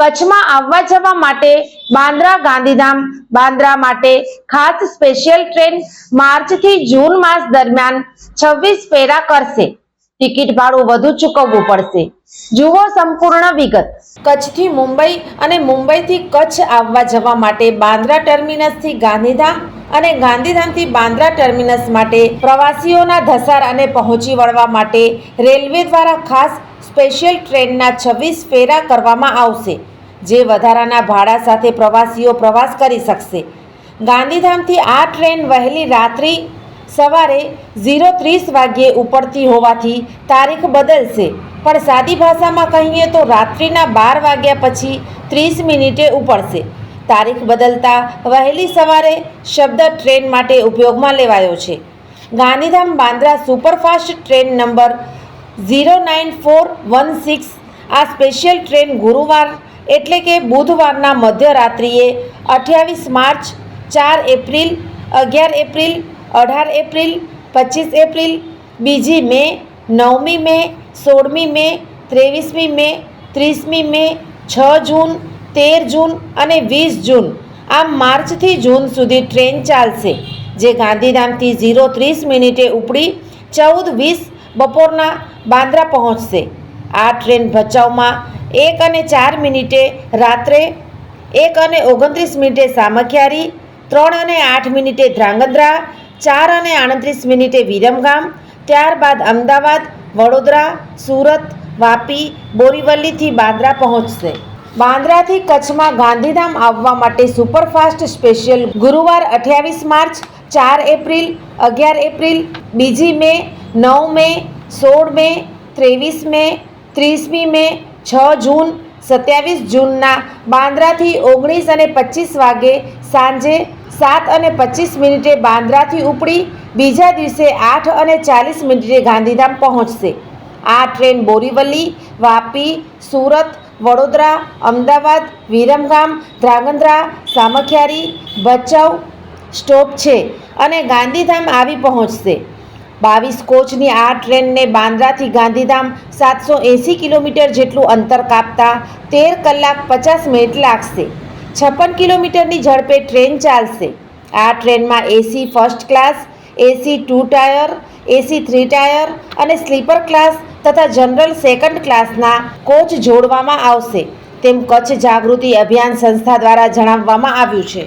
કચ્છમાં આવવા જવા માટે બાંદ્રા ગાંધીધામ, બાંદ્રા માટે ખાસ સ્પેશિયલ ટ્રેન માર્ચથી જૂન માસ દરમિયાન છવ્વીસ ફેરા કરશે. ટિકિટ ભાડું વધુ ચૂકવવું પડશે. જુઓ સંપૂર્ણ વિગત. કચ્છથી મુંબઈ અને મુંબઈથી કચ્છ આવવા જવા માટે બાંદ્રા ટર્મિનસથી ગાંધીધામ અને ગાંધીધામથી બાંદ્રા ટર્મિનસ માટે પ્રવાસીઓના ધસાર અને પહોંચી વળવા માટે રેલવે દ્વારા ખાસ સ્પેશિયલ ટ્રેનના છવ્વીસ ફેરા કરવામાં આવશે. જે વધારાના ભાડા સાથે પ્રવાસીઓ પ્રવાસ કરી શકશે. ગાંધીધામથી આ ટ્રેન વહેલી રાત્રિ સવારે ઝીરો ત્રીસ વાગ્યે ઉપડતી હોવાથી તારીખ બદલશે. પણ સાદી ભાષામાં કહીએ તો રાત્રિના બાર વાગ્યા પછી ત્રીસ મિનિટે ઉપડશે. તારીખ બદલતા વહેલી સવારે શબ્દ ટ્રેન માટે ઉપયોગમાં લેવાયો છે. Gandhidham Bandra superfast train number zero nine four one six આ સ્પેશિયલ ટ્રેન ગુરુવાર એટલે કે બુધવારના મધ્યરાત્રિએ અઠ્યાવીસ માર્ચ, ચાર એપ્રિલ, અગિયાર એપ્રિલ, અઢાર એપ્રિલ, પચીસ એપ્રિલ, બીજી મે, નવમી મે, સોળમી મે, ત્રેવીસમી મે, ત્રીસમી મે, છ જૂન, તેર જૂન અને વીસ જૂન. આમ માર્ચથી જૂન સુધી ટ્રેન ચાલશે, જે ગાંધીધામથી ઝીરો ત્રીસ મિનિટે ઉપડી ચૌદ વીસ બપોરના બાંદ્રા પહોંચશે. આ ટ્રેન ભચાઉમાં એક અને ચાર મિનિટે રાત્રે, એક અને ઓગણત્રીસ મિનિટે સામખિયારી, ત્રણ અને આઠ મિનિટે ધ્રાંગધ્રા, ચાર અને આડત્રીસ મિનિટે વિરમગામ, ત્યારબાદ અમદાવાદ, વડોદરા, સુરત, વાપી બોરીવલીથી બાંદ્રા પહોંચશે. બાંદ્રાથી કચ્છમાં ગાંધીધામ આવવા માટે સુપરફાસ્ટ સ્પેશિયલ ગુરુવાર અઠ્યાવીસ માર્ચ, ચાર એપ્રિલ, અગિયાર એપ્રિલ, બીજી મે, નવ મે, સોળ મે, ત્રેવીસ મે, ત્રીસમી મે છ જૂન, સત્યાવીસ જૂનના બાંદ્રાથી ઓગણીસ અને પચીસ વાગે સાંજે સાત અને પચીસ મિનિટે બાંદ્રાથી ઉપડી બીજા દિવસે આઠ અને ચાલીસ મિનિટે ગાંધીધામ પહોંચશે. આ ટ્રેન બોરીવલી, વાપી, સુરત, વડોદરા, અમદાવાદ, વિરમગામ, ધ્રાંગધ્રા, સામખિયારી, ભચાઉ સ્ટોપ છે અને ગાંધીધામ આવી પહોંચશે. બાવીસ કોચની આ ટ્રેનને બાંદ્રાથી ગાંધીધામ સાતસો એંસી કિલોમીટર જેટલું અંતર કાપતા તેર કલાક પચાસ મિનિટ લાગશે. છપ્પન કિલોમીટરની ઝડપે ટ્રેન ચાલશે. આ ટ્રેનમાં AC first class, AC two tier, AC three tier અને સ્લીપર ક્લાસ તથા જનરલ સેકન્ડ ક્લાસના કોચ જોડવામાં આવશે. તેમ કચ્છ જાગૃતિ અભિયાન સંસ્થા દ્વારા જણાવવામાં આવ્યું છે.